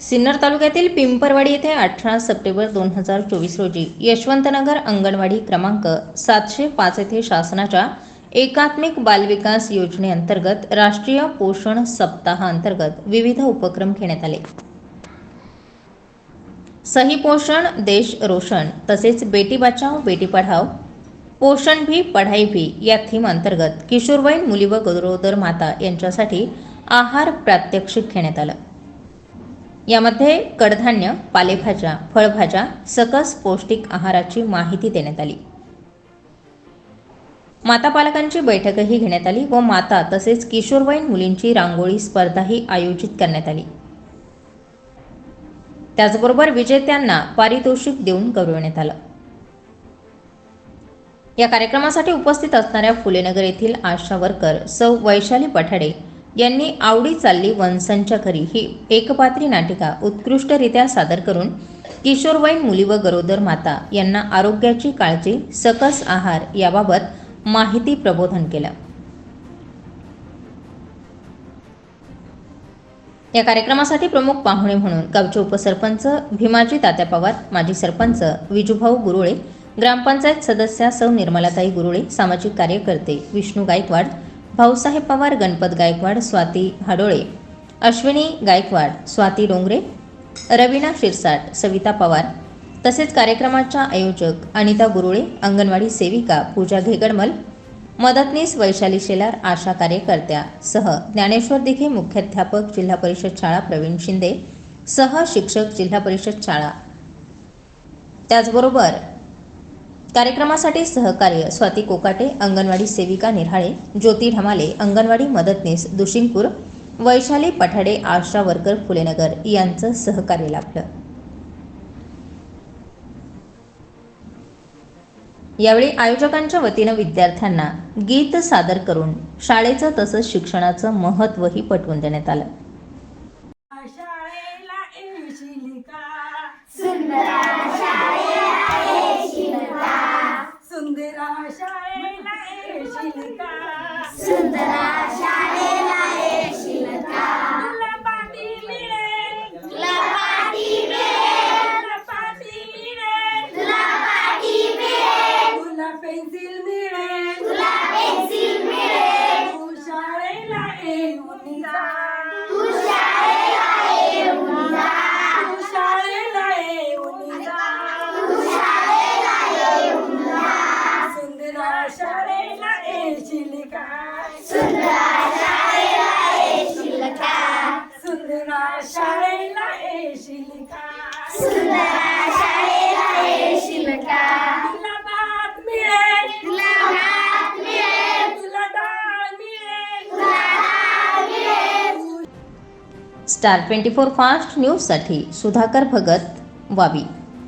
सिन्नर तालुक्यातील पिंपरवाडी येथे अठरा सप्टेंबर दोन हजार चोवीस रोजी यशवंतनगर अंगणवाडी क्रमांक सातशे पाच येथे शासनाच्या एकात्मिक बालविकास योजनेअंतर्गत राष्ट्रीय पोषण सप्ताहाअंतर्गत विविध उपक्रम घेण्यात आले. सही पोषण देश रोशन तसेच बेटी बचाव बेटी पढाव पोषण भी पढाई भी या थीम अंतर्गत किशोरवयीन मुली व गरोदर माता यांच्यासाठी आहार प्रात्यक्षिक घेण्यात आलं. यामध्ये कडधान्य पालेभाज्या फळभाज्या सकस पौष्टिक आहाराची माहिती देण्यात आली. माता पालकांची बैठकही घेण्यात आली व माता तसेच किशोरवयीन मुलींची रांगोळी स्पर्धाही आयोजित करण्यात आली. त्याचबरोबर विजेत्यांना पारितोषिक देऊन गौरवण्यात आलं. या कार्यक्रमासाठी उपस्थित असणाऱ्या फुलेनगर येथील आशा वर्कर सौ वैशाली पठाडे यांनी आवडी चालली वंसांच्या घरी ही एकपात्री नाटिका उत्कृष्टरित्या सादर करून किशोरवयीन मुली व गरोदर माता यांना आरोग्याची काळजी सकस आहार याबाबत माहिती प्रबोधन केलं. या कार्यक्रमासाठी प्रमुख पाहुणे म्हणून गावचे उपसरपंच भीमाजी तात्या पवार माजी सरपंच विजूभाऊ गुरुळे ग्रामपंचायत सदस्या सौ निर्मलाताई गुरुळे सामाजिक कार्यकर्ते विष्णू गायकवाड भाऊसाहेब पवार गणपत गायकवाड स्वाती हाडोळे अश्विनी गायकवाड स्वाती डोंगरे रवीना शिरसाट सविता पवार तसेच कार्यक्रमाच्या आयोजक अनिता गुरुळे अंगणवाडी सेविका पूजा घेगडमल मदतनीस वैशाली शेलार आशा कार्यकर्त्या सह ज्ञानेश्वर दिघे मुख्याध्यापक जिल्हा परिषद शाळा प्रवीण शिंदे सह शिक्षक जिल्हा परिषद शाळा. त्याचबरोबर कार्यक्रमासाठी सहकार्य स्वाती कोकाटे अंगणवाडी सेविका निराळे ज्योती ढमाले अंगणवाडी मदतनीस दुशिंगपूर वैशाली पठाडे आशा वर्कर फुलेनगर यांचं सहकार्य लाभलं. यावेळी आयोजकांच्या वतीनं विद्यार्थ्यांना गीत सादर करून शाळेचं तसंच शिक्षणाचं महत्त्वही पटवून देण्यात आलं. सुंदरा शाळेला येशील का पाटी मिळेल तुला मिळेल तुला मिळेल मिळेल तुला पेन्सिल मिळेल. तुला पेन्सिल मिळेल. तू शाळेला येऊन जा येशील का सुंदरा शाळेला येशील का तुला भात मिळेल. तुला भात मिळेल. तुला डाळ मिळेल. तुला डाळ मिळेल. स्टार ट्वेंटी फोर फास्ट न्यूजसाठी सुधाकर भगत वाबी